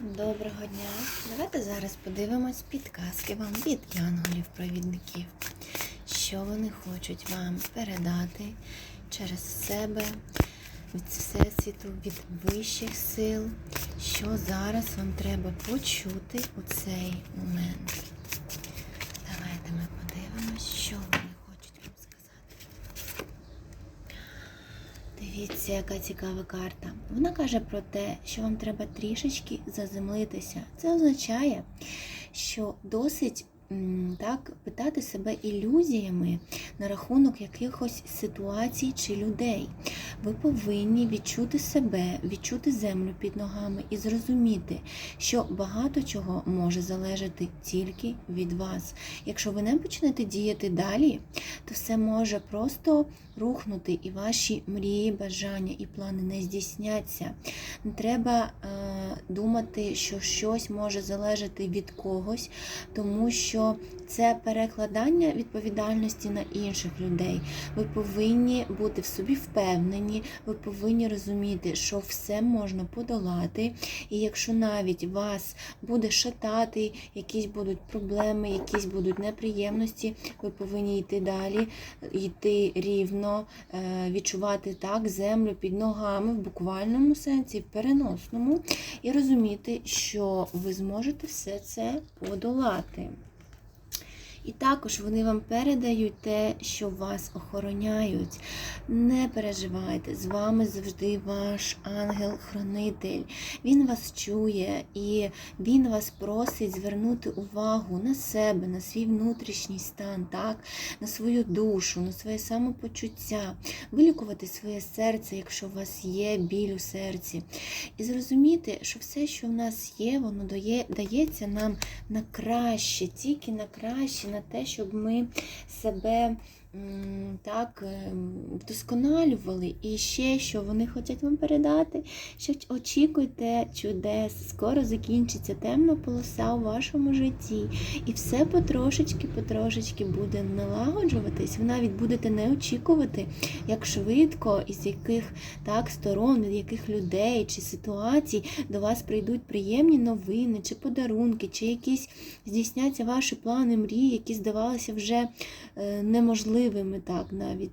Доброго дня! Давайте зараз подивимось підказки вам від янголів-провідників, що вони хочуть вам передати через себе, від Всесвіту, від вищих сил, що зараз вам треба почути у цей момент. Давайте ми подивимось, що вони хочуть вам сказати. Дивіться, яка цікава карта. Вона каже про те, що вам треба трішечки заземлитися. Це означає, що досить так питати себе ілюзіями на рахунок якихось ситуацій чи людей. Ви повинні відчути себе, відчути землю під ногами і зрозуміти, що багато чого може залежати тільки від вас. Якщо ви не почнете діяти далі, то все може просто рухнути, і ваші мрії, бажання і плани не здійсняться. Не треба е, думати, що щось може залежати від когось, тому що це перекладання відповідальності на інших людей. Ви повинні бути в собі впевнені, ви повинні розуміти, що все можна подолати. І якщо навіть вас буде шатати, якісь будуть проблеми, якісь будуть неприємності, ви повинні йти далі, йти рівно, е, відчувати так землю під ногами в буквальному сенсі, в переносному, і розуміти, що ви зможете все це подолати. І також вони вам передають те, що вас охороняють. Не переживайте, з вами завжди ваш ангел-хранитель. Він вас чує і він вас просить звернути увагу на себе, на свій внутрішній стан, так, на свою душу, на своє самопочуття, вилікувати своє серце, якщо у вас є біль у серці. І зрозуміти, що все, що в нас є, воно дає, дається нам на краще, тільки на краще, на те, щоб ми себе так ем, вдосконалювали. І ще що вони хочуть вам передати, що очікуйте чудес, скоро закінчиться темна полоса у вашому житті. І все потрошечки, потрошечки буде налагоджуватись. Ви навіть будете не очікувати, як швидко і з яких так сторон, від яких людей чи ситуацій до вас прийдуть приємні новини, чи подарунки, чи якісь здійсняться ваші плани, мрії, які здавалися вже е, неможливими так навіть.